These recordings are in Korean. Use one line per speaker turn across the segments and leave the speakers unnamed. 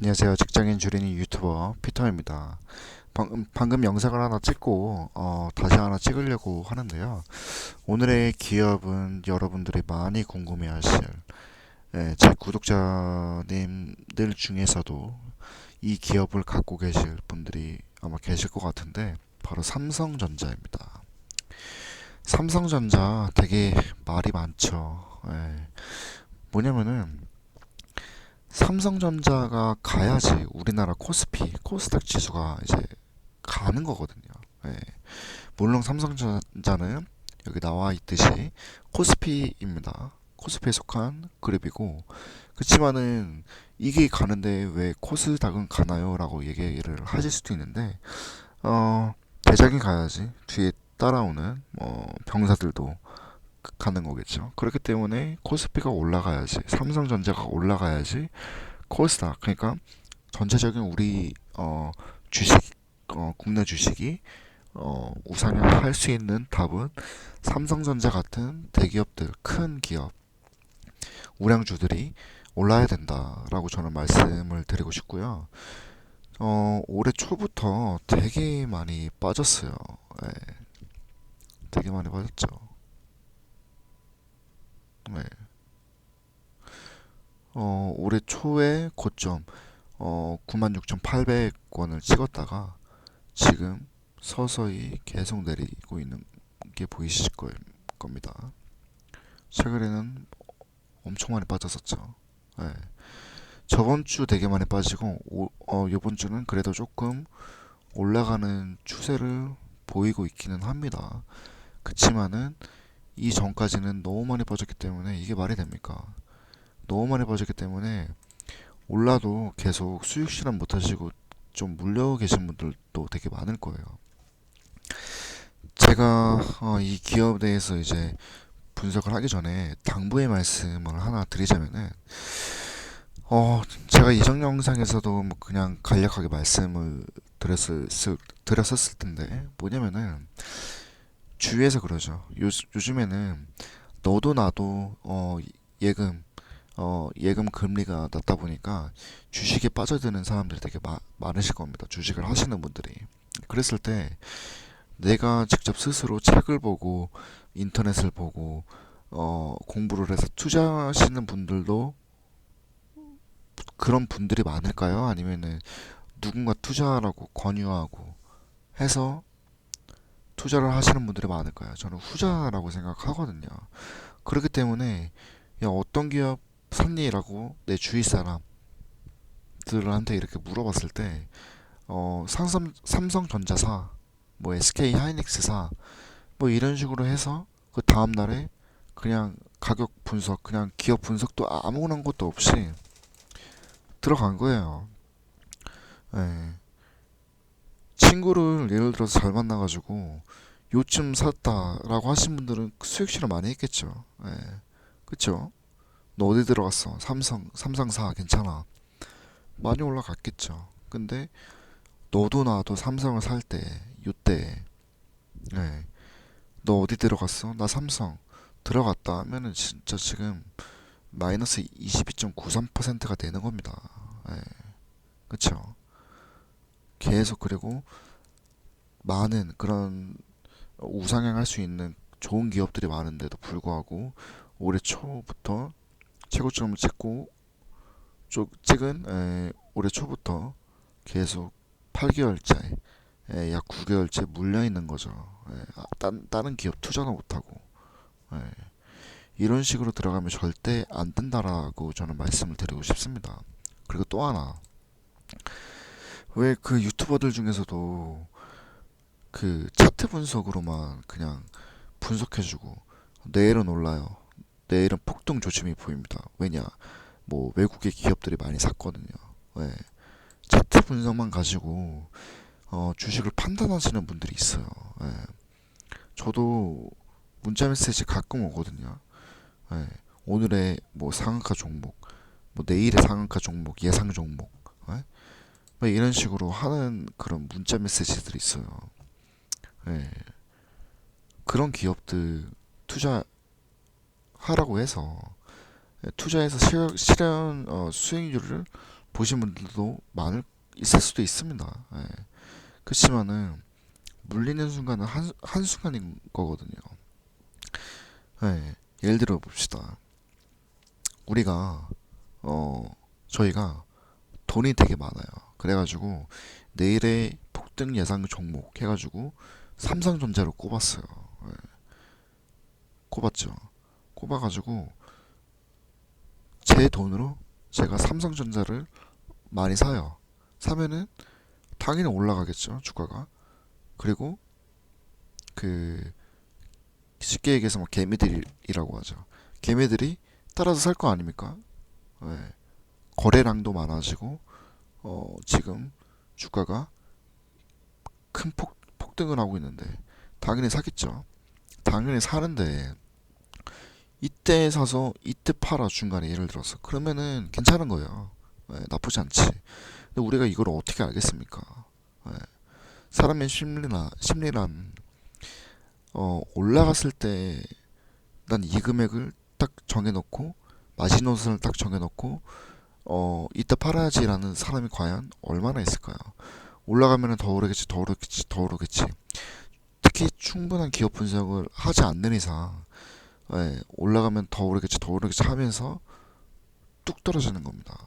안녕하세요. 직장인 줄이니 유튜버 피터입니다. 방금, 방금 영상을 하나 찍고 어, 다시 하나 찍으려고 하는데요. 오늘의 기업은 여러분들이 많이 궁금해하실 예, 제 구독자님들 중에서도 이 기업을 갖고 계실 분들이 아마 계실 것 같은데 바로 삼성전자입니다. 삼성전자 되게 말이 많죠. 예, 뭐냐면은 삼성전자가 가야지 우리나라 코스피, 코스닥 지수가 이제 가는 거거든요. 예. 물론 삼성전자는 여기 나와 있듯이 코스피입니다. 코스피에 속한 그룹이고, 그치만은 이게 가는데 왜 코스닥은 가나요? 라고 얘기를 하실 수도 있는데, 어, 대장이 가야지 뒤에 따라오는 뭐 병사들도 가는 거겠죠. 그렇기 때문에 코스피가 올라가야지, 삼성전자가 올라가야지 코스닥 그러니까 전체적인 우리 어, 주식 어, 국내 주식이 어, 우상향 할 수 있는 답은 삼성전자 같은 대기업들 큰 기업 우량주들이 올라야 된다라고 저는 말씀을 드리고 싶고요. 어, 올해 초부터 되게 많이 빠졌어요. 예, 되게 많이 빠졌죠. 네. 어, 올해 초에 고점 어, 96,800원을 찍었다가 지금 서서히 계속 내리고 있는 게 보이실 거- 겁니다. 최근에는 엄청 많이 빠졌었죠. 네. 저번 주 되게 많이 빠지고 오, 어, 이번 주는 그래도 조금 올라가는 추세를 보이고 있기는 합니다. 그치만은 이 전까지는 너무 많이 빠졌기 때문에 이게 말이 됩니까? 너무 많이 빠졌기 때문에 올라도 계속 수익 실현 못 하시고 좀 물려 계신 분들도 되게 많을 거예요. 제가 어, 이 기업에 대해서 이제 분석을 하기 전에 당부의 말씀을 하나 드리자면은 어 제가 이전 영상에서도 뭐 그냥 간략하게 말씀을 드렸을 드렸었을 텐데 뭐냐면은 주위에서 그러죠. 요, 요즘에는 너도 나도 어 예금 어 예금 금리가 낮다 보니까 주식에 빠져드는 사람들이 되게 마, 많으실 겁니다. 주식을 하시는 분들이. 그랬을 때 내가 직접 스스로 책을 보고 인터넷을 보고 어 공부를 해서 투자하시는 분들도 그런 분들이 많을까요? 아니면은 누군가 투자하라고 권유하고 해서 투자를 하시는 분들이 많을까요? 저는 후자라고 생각하거든요. 그렇기 때문에 야, 어떤 기업 샀니?라고 내 주위 사람들한테 이렇게 물어봤을 때 어, 삼성, 삼성전자사, 뭐 SK 하이닉스사, 뭐 이런 식으로 해서 그 다음 날에 그냥 가격 분석, 그냥 기업 분석도 아무런 것도 없이 들어간 거예요. 예. 친구를 예를 들어서 잘 만나가지고 요쯤 샀다라고 하신 분들은 수익 실험 많이 했겠죠. 예. 그쵸? 너 어디 들어갔어? 삼성, 삼성사 괜찮아. 많이 올라갔겠죠. 근데 너도 나도 삼성을 살 때, 요때, 예. 너 어디 들어갔어? 나 삼성. 들어갔다 하면은 진짜 지금 마이너스 22.93%가 되는 겁니다. 예. 그쵸? 계속 그리고 많은 그런 우상향할 수 있는 좋은 기업들이 많은데도 불구하고 올해 초부터 최고점을 찍고 쪽 찍은 에, 올해 초부터 계속 8개월째 에, 약 9개월째 물려 있는 거죠. 에, 아, 딴, 다른 기업 투자도 못하고 에, 이런 식으로 들어가면 절대 안 된다라고 저는 말씀을 드리고 싶습니다. 그리고 또 하나 왜 그 유튜버들 중에서도 그 차트 분석으로만 그냥 분석해주고 내일은 올라요. 내일은 폭등 조짐이 보입니다. 왜냐? 뭐 외국의 기업들이 많이 샀거든요. 왜? 차트 분석만 가지고 어, 주식을 판단하시는 분들이 있어요. 예. 저도 문자 메시지 가끔 오거든요. 예. 오늘의 뭐 상한가 종목, 뭐 내일의 상한가 종목, 예상 종목, 예? 뭐 이런 식으로 하는 그런 문자 메시지들이 있어요. 예. 그런 기업들 투자하라고 해서 예, 투자해서 실현, 실현 어, 수익률을 보신 분들도 많을 있을 수도 있습니다. 예. 그렇지만은 물리는 순간은 한, 한 순간인 거거든요. 예. 예를 들어 봅시다. 우리가 어 저희가 돈이 되게 많아요. 그래가지고 내일의 폭등 예상 종목 해가지고 삼성전자를 꼽았어요. 예. 꼽았죠. 꼽아가지고 제 돈으로 제가 삼성전자를 많이 사요. 사면은 당연히 올라가겠죠, 주가가. 그리고 그 쉽게 얘기해서 뭐 개미들이라고 하죠. 개미들이 따라서 살 거 아닙니까? 예. 거래량도 많아지고 어 지금 주가가 큰 폭, 폭등을 하고 있는데 당연히 사겠죠. 당연히 사는데 이때 사서 이때 팔아 중간에 예를 들어서 그러면은 괜찮은 거예요. 예, 나쁘지 않지. 근데 우리가 이걸 어떻게 알겠습니까? 예, 사람의 심리나 심리란 어 올라갔을 때 난 이 금액을 딱 정해놓고 마지노선을 딱 정해놓고 어 이따 팔아야지라는 사람이 과연 얼마나 있을까요? 올라가면은 더 오르겠지, 더 오르겠지, 더 오르겠지. 특히 충분한 기업 분석을 하지 않는 이상 예, 올라가면 더 오르겠지, 더 오르겠지 하면서 뚝 떨어지는 겁니다.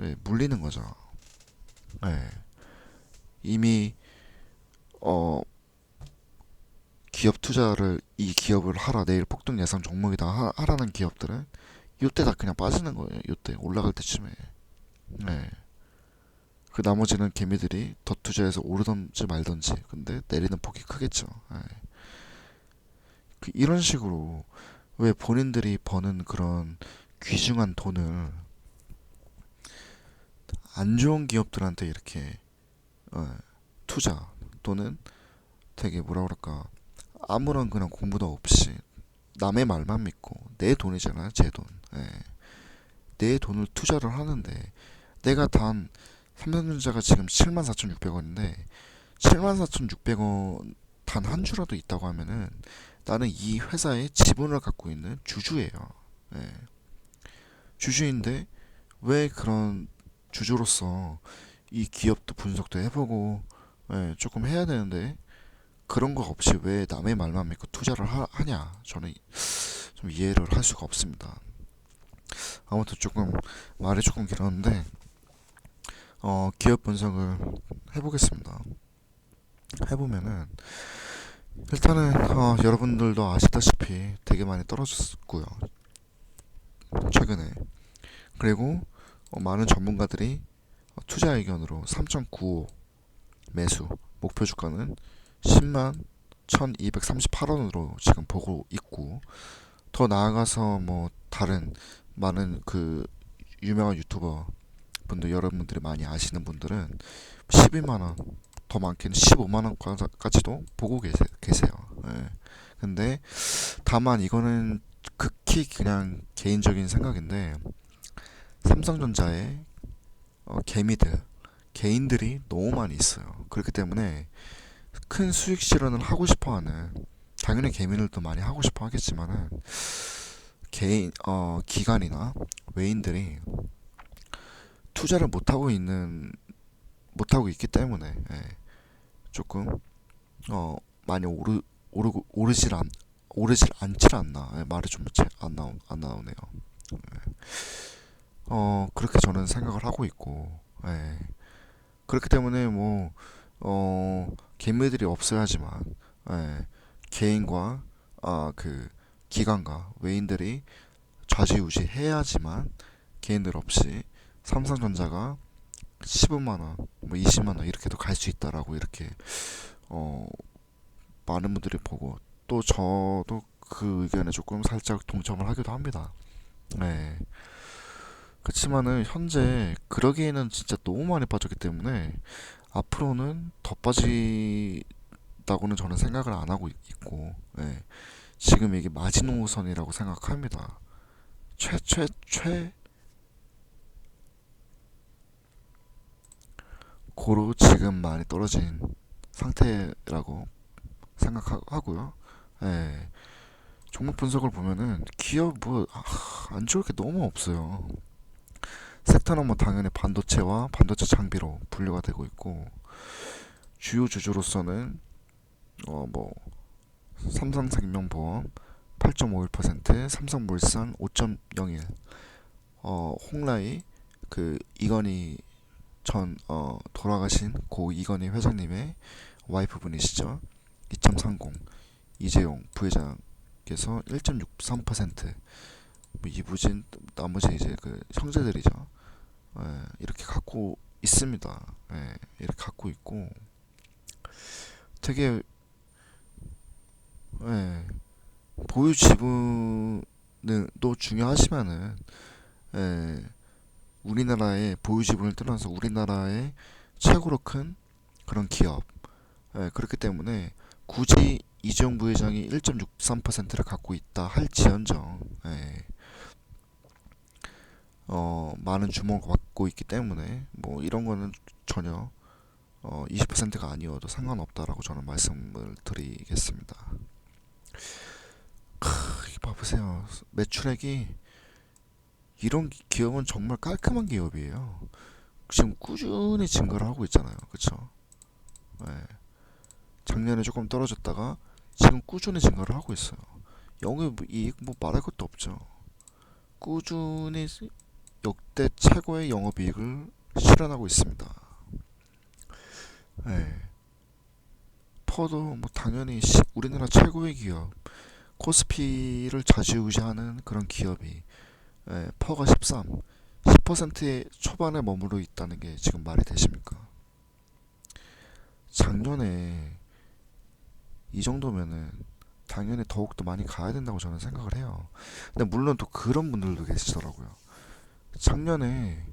예, 물리는 거죠. 예, 이미 어 기업 투자를 이 기업을 하라 내일 폭등 예상 종목이다 하, 하라는 기업들은 이때 다 그냥 빠지는 거예요. 이때 올라갈 때쯤에. 네. 그 나머지는 개미들이 더 투자해서 오르던지 말던지. 근데 내리는 폭이 크겠죠. 네. 그 이런 식으로 왜 본인들이 버는 그런 귀중한 돈을 안 좋은 기업들한테 이렇게 어, 투자 또는 되게 뭐라 그럴까 아무런 그런 공부도 없이 남의 말만 믿고 내 돈이잖아요 제 돈. 예. 내 돈을 투자를 하는데 내가 단 삼성전자가 지금 74,600원인데 74,600원 단 한 주라도 있다고 하면은 나는 이 회사의 지분을 갖고 있는 주주예요. 예. 주주인데 왜 그런 주주로서 이 기업도 분석도 해보고 예, 조금 해야 되는데 그런 거 없이 왜 남의 말만 믿고 투자를 하, 하냐 저는 좀 이해를 할 수가 없습니다. 아무튼 조금 말이 조금 길었는데 어, 기업 분석을 해보겠습니다. 해보면은 일단은 어, 여러분들도 아시다시피 되게 많이 떨어졌고요. 최근에 그리고 어, 많은 전문가들이 어, 투자 의견으로 3.95 매수 목표 주가는 10만 1238원으로 지금 보고 있고 더 나아가서 뭐 다른 많은 그 유명한 유튜버 분들 여러분들이 많이 아시는 분들은 12만 원, 더 많게는 15만 원까지도 보고 계세, 계세요. 예. 근데 다만 이거는 극히 그냥 개인적인 생각인데 삼성전자에 어, 개미들 개인들이 너무 많이 있어요. 그렇기 때문에 큰 수익 실현을 하고 싶어하는 당연히 개미들도 많이 하고 싶어 하겠지만은 개인 어 기관이나 외인들이 투자를 못 하고 있는 못 하고 있기 때문에 예, 조금 어 많이 오르 오르고 오르질 않 오르질 않질 않나 예, 말이 좀안 나오 안 나오네요. 예. 어 그렇게 저는 생각을 하고 있고 예. 그렇기 때문에 뭐 어 개미들이 없어야지만 예, 개인과 아그 기관과 외인들이 좌지우지 해야지만 개인들 없이 삼성전자가 15만 원, 뭐 20만 원 이렇게도 갈 수 있다라고 이렇게 어 많은 분들이 보고 또 저도 그 의견에 조금 살짝 동참을 하기도 합니다. 네. 그렇지만은 현재 그러기에는 진짜 너무 많이 빠졌기 때문에 앞으로는 더 빠지다고는 저는 생각을 안 하고 있고 네. 지금 이게 마지노선이라고 생각합니다. 최, 최, 최, 고로 지금 많이 떨어진 상태라고 생각하고요. 예. 종목 분석을 보면은 기업 뭐안 좋을 게 너무 없어요. 섹터는 뭐 당연히 반도체와 반도체 장비로 분류가 되고 있고 주요 주주로서는 어뭐 삼성생명보험 8.51%, 삼성물산 5.01, 어 홍라이 그 이건희 전 어 돌아가신 고 이건희 회장님의 와이프분이시죠. 2.30 이재용 부회장께서 1.63%, 뭐 이부진 나머지 이제 그 형제들이죠. 예, 이렇게 갖고 있습니다. 예, 이렇게 갖고 있고 되게 예, 보유 지분은 또 중요하지만은 예, 우리나라의 보유 지분을 떠나서 우리나라의 최고로 큰 그런 기업 예, 그렇기 때문에 굳이 이재용 부회장이 1.63%를 갖고 있다 할지언정 예, 어, 많은 주목을 받고 있기 때문에 뭐 이런 거는 전혀 어, 20%가 아니어도 상관없다라고 저는 말씀을 드리겠습니다. 크, 이거 봐보세요. 매출액이 이런 기- 기업은 정말 깔끔한 기업이에요. 지금 꾸준히 증가를 하고 있잖아요. 그쵸? 네. 작년에 조금 떨어졌다가 지금 꾸준히 증가를 하고 있어요. 영업이익 뭐 말할 것도 없죠. 꾸준히 역대 최고의 영업이익을 실현하고 있습니다. 네. 퍼도 뭐 당연히 시- 우리나라 최고의 기업 코스피를 좌지우지하는 그런 기업이 예, 퍼가 13, 10%의 초반에 머무르 있다는 게 지금 말이 되십니까? 작년에 이 정도면은 당연히 더욱더 많이 가야 된다고 저는 생각을 해요. 근데 물론 또 그런 분들도 계시더라고요. 작년에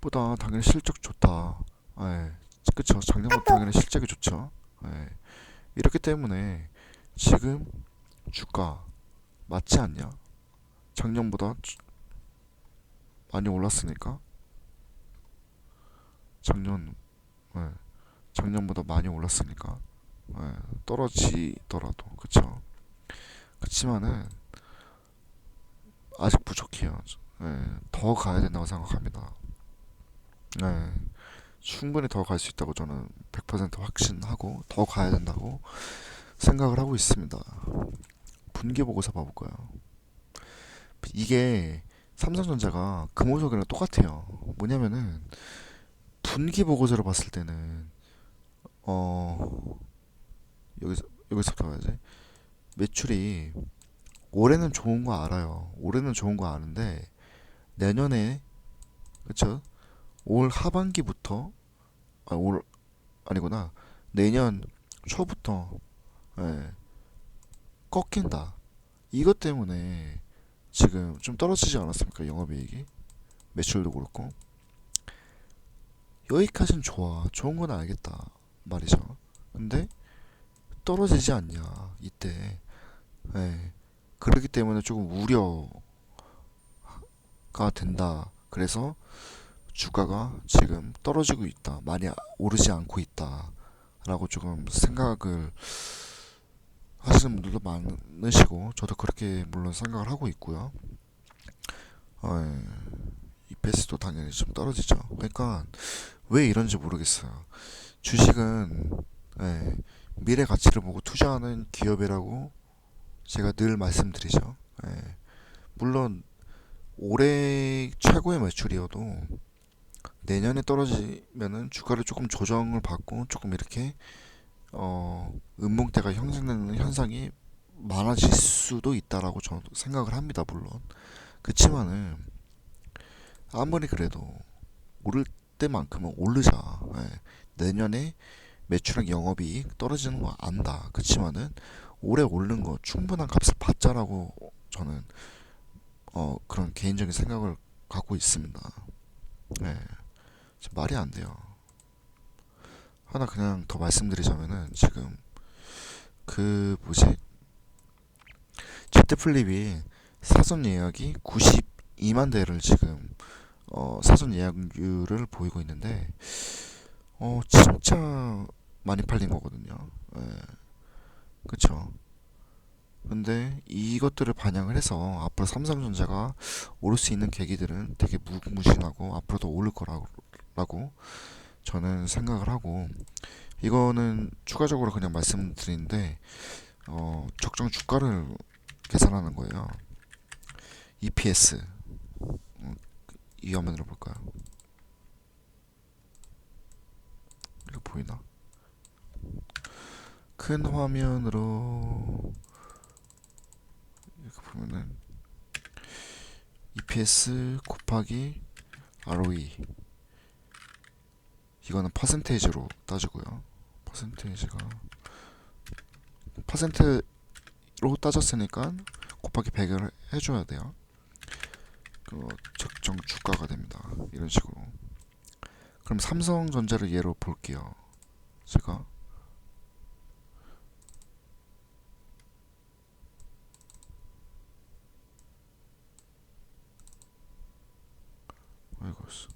보다 당연히 실적 좋다. 예, 그쵸. 작년보다 당연히 실적이 좋죠. 예, 이렇기 때문에 지금 주가 맞지 않냐? 작년보다 주- 많이 올랐으니까? 작년 예, 작년보다 많이 올랐으니까 예, 떨어지더라도 그쵸? 그치만은 아직 부족해요. 예, 더 가야 된다고 생각합니다. 예, 충분히 더 갈 수 있다고 저는 100% 확신하고 더 가야 된다고 생각을 하고 있습니다 분기 보고서 봐볼까요 이게 삼성전자가 금호석이랑 똑같아요. 뭐냐면은 분기 보고서를 봤을 때는 어 여기서 여기서부터 가야지. 매출이 올해는 좋은 거 알아요. 올해는 좋은 거 아는데 내년에 그쵸? 올 하반기부터 아, 올 아니구나. 내년 초부터 예, 꺾인다. 이것 때문에 지금 좀 떨어지지 않았습니까? 영업이익이? 매출도 그렇고. 여기까진 좋아. 좋은 건 알겠다. 말이죠. 근데 떨어지지 않냐 이때. 예. 그렇기 때문에 조금 우려가 된다. 그래서 주가가 지금 떨어지고 있다 많이 오르지 않고 있다 라고 조금 생각을 하시는 분들도 많으시고 저도 그렇게 물론 생각을 하고 있고요. 어, 예. EPS도 당연히 좀 떨어지죠. 그러니까 왜 이런지 모르겠어요. 주식은 예, 미래 가치를 보고 투자하는 기업이라고 제가 늘 말씀드리죠. 예. 물론 올해 최고의 매출이어도 내년에 떨어지면은 주가를 조금 조정을 받고 조금 이렇게 어, 음봉대가 형성되는 현상이 많아질 수도 있다라고 저는 생각을 합니다. 물론 그치만은 아무리 그래도 오를 때만큼은 오르자. 예. 내년에 매출액 영업이익 떨어지는 거 안다. 그치만은 올해 오른 거 충분한 값을 받자라고 저는 어, 그런 개인적인 생각을 갖고 있습니다. 예. 말이 안 돼요. 하나 그냥 더 말씀드리자면은 지금 그 뭐지 제트 플립이 사전 예약이 92만 대를 지금 어 사전 예약률을 보이고 있는데 어 진짜 많이 팔린 거거든요. 예. 그쵸? 근데 이것들을 반영을 해서 앞으로 삼성전자가 오를 수 있는 계기들은 되게 무궁무진하고 앞으로도 오를 거라고 라고 저는 생각을 하고 이거는 추가적으로 그냥 말씀드리는데 어, 적정 주가를 계산하는 거예요. EPS 음, 이 화면으로 볼까요? 이거 보이나? 큰 화면으로 이렇게 보면은 EPS 곱하기 ROE 이거는 퍼센테이지로 따지고요. 퍼센테이지가 퍼센트로 따졌으니까 곱하기 100을 해줘야 돼요. 그 적정 주가가 됩니다. 이런 식으로. 그럼 삼성전자를 예로 볼게요. 제가 아이고 씨.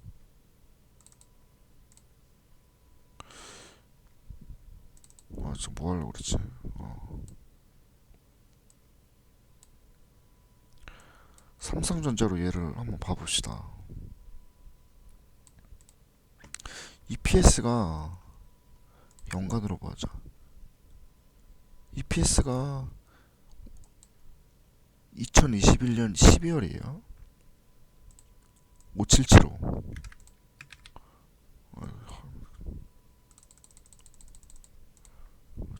아, 지금 뭐 하려고 그랬지? 어. 삼성전자로 얘를 한번 봐봅시다. EPS가 연간으로 보자. EPS가 2021년 12월이에요. 5775.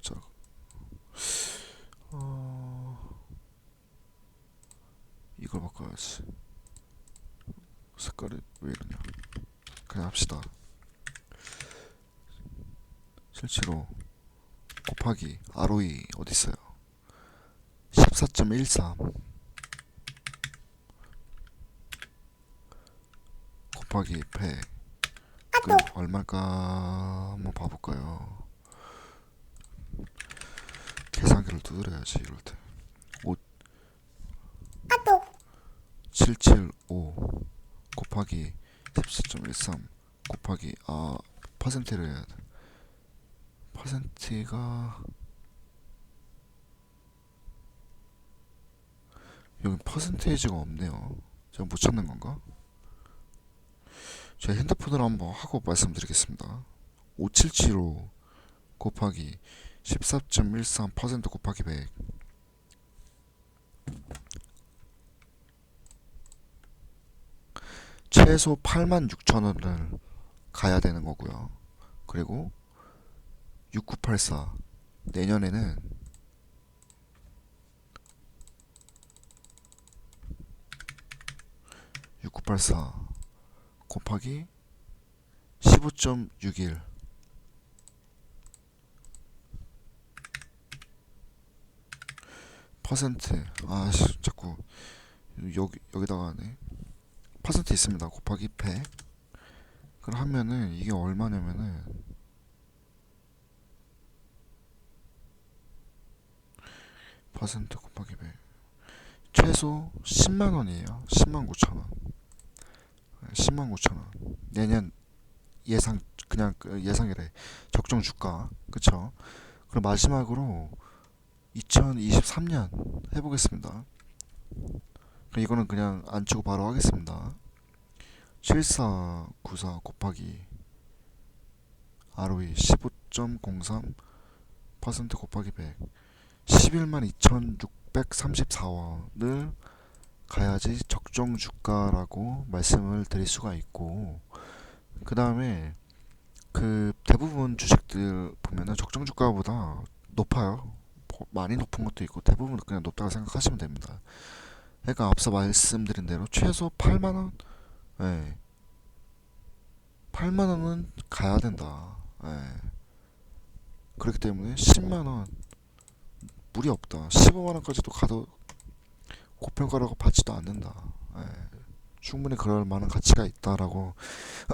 자, 어, 이걸 바꿔야지. 색깔이 왜 이러냐. 그냥 합시다. 실제로 곱하기 ROE 어디 있어요? 14.13 곱하기 100 그 얼마일까 한번 봐볼까요? 계산기를 두드려야지 이럴 때 775 곱하기 14.13 곱하기 아 퍼센트를 해야 돼. 퍼센트가 여기 퍼센테이지가 없네요. 제가 못 찾는 건가? 제 핸드폰으로 한번 하고 말씀드리겠습니다. 5775 곱하기 14.13% 곱하기 100 최소 86,000원을 가야 되는 거고요. 그리고 6984 내년에는 (6984) 곱하기 15.61 퍼센트. 아씨 자꾸 여기 여기다가 하네 퍼센트 있습니다. 곱하기 100 그걸 하면은 이게 얼마냐면은 퍼센트 곱하기 100 최소 10만 원이에요. 10만 9천 원. 10만 9천 원. 내년 예상 그냥 그 예상이래. 적정 주가. 그쵸? 그럼 마지막으로 2023년 해보겠습니다. 이거는 그냥 안 치고 바로 하겠습니다. 7494 곱하기 ROE 15.03% 곱하기 100 11만 2634원을 가야지 적정 주가라고 말씀을 드릴 수가 있고 그 다음에 그 대부분 주식들 보면은 적정 주가보다 높아요. 뭐 많이 높은 것도 있고 대부분 그냥 높다고 생각하시면 됩니다. 그러니까 앞서 말씀드린 대로 최소 8만 원, 예, 8만 원은 가야 된다. 예. 그렇기 때문에 10만 원 무리 없다. 15만 원까지도 가도 고평가라고 받지도 않는다. 예. 충분히 그럴 만한 가치가 있다라고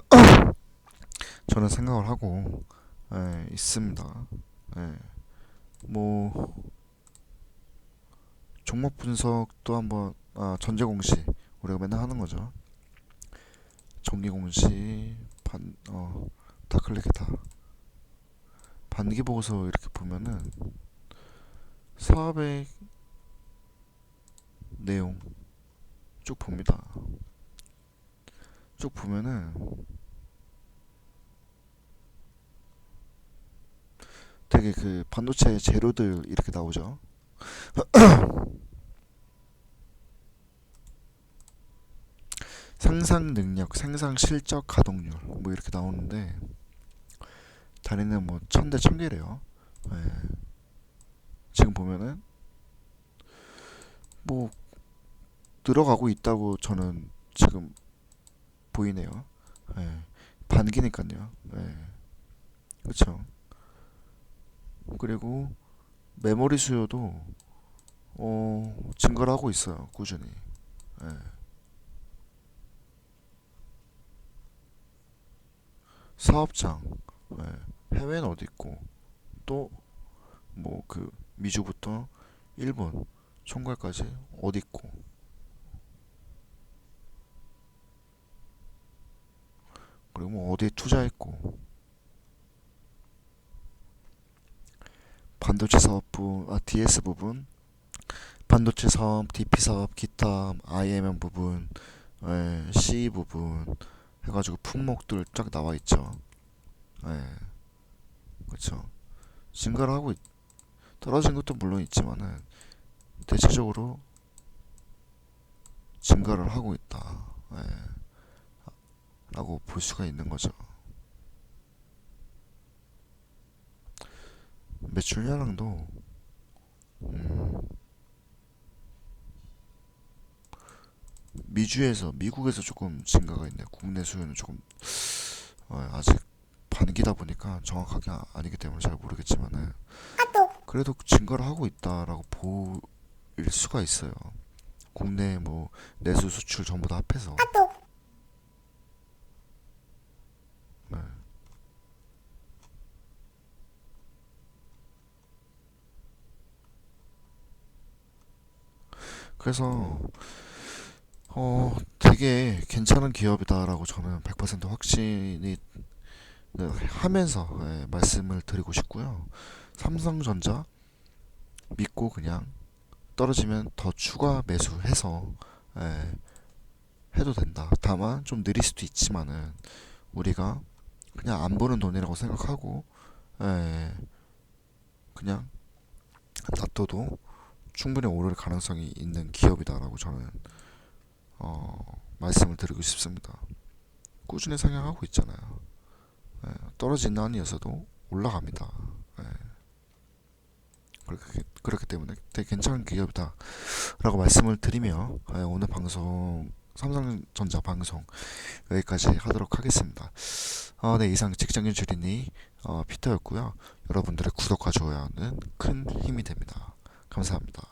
저는 생각을 하고 예, 있습니다. 예. 뭐 종목 분석도 한번 아, 전제 공시 우리가 맨날 하는 거죠. 정기 공시 반 어, 다 클릭했다. 반기 보고서 이렇게 보면은 400 내용 쭉 봅니다. 쭉 보면은 되게 그 반도체 재료들 이렇게 나오죠. 상상 능력, 생산 실적, 가동률 뭐 이렇게 나오는데 단위는 뭐 천 대 천 개래요. 예. 지금 보면은 뭐 들어가고 있다고 저는 지금 보이네요. 예. 반기니까요. 예. 그렇죠. 그리고 메모리 수요도 어, 증가를 하고 있어요. 꾸준히. 예. 사업장 예. 해외는 어디 있고 또 뭐 그 미주부터 일본 총괄까지 어디 있고 그리고 뭐 어디에 투자했고 반도체 사업부 아 DS 부분 반도체 사업 DP 사업 기타 IMM 부분 예, C 부분 해가지고 품목들 쫙 나와 있죠. 예, 그렇죠. 증가를 하고 있, 떨어진 것도 물론 있지만은 대체적으로 증가를 하고 있다. 예, 라고 볼 수가 있는 거죠. 매출량도 음, 미주에서 미국에서 조금 증가가 있네요. 국내 수요는 조금 어, 아직 반기다 보니까 정확하게 아- 아니기 때문에 잘 모르겠지만은 그래도 증가를 하고 있다라고 보일 수가 있어요. 국내 뭐 내수 수출 전부 다 합해서 네. 그래서 어 되게 괜찮은 기업이다라고 저는 100% 확신이 네, 하면서 예, 말씀을 드리고 싶고요. 삼성전자 믿고 그냥 떨어지면 더 추가 매수해서 예, 해도 된다. 다만 좀 느릴 수도 있지만은 우리가 그냥 안 보는 돈이라고 생각하고 예, 그냥 놔둬도 충분히 오를 가능성이 있는 기업이다라고 저는 어, 말씀을 드리고 싶습니다. 꾸준히 상향하고 있잖아요. 예, 떨어지는 한이어서도 올라갑니다. 예. 그렇기, 그렇기 때문에 되게 괜찮은 기업이다 라고 말씀을 드리며 예, 오늘 방송 삼성전자 방송 여기까지 하도록 하겠습니다. 어, 네 이상 직장인 주린이 어, 피터였고요. 여러분들의 구독과 좋아요는 큰 힘이 됩니다. 감사합니다.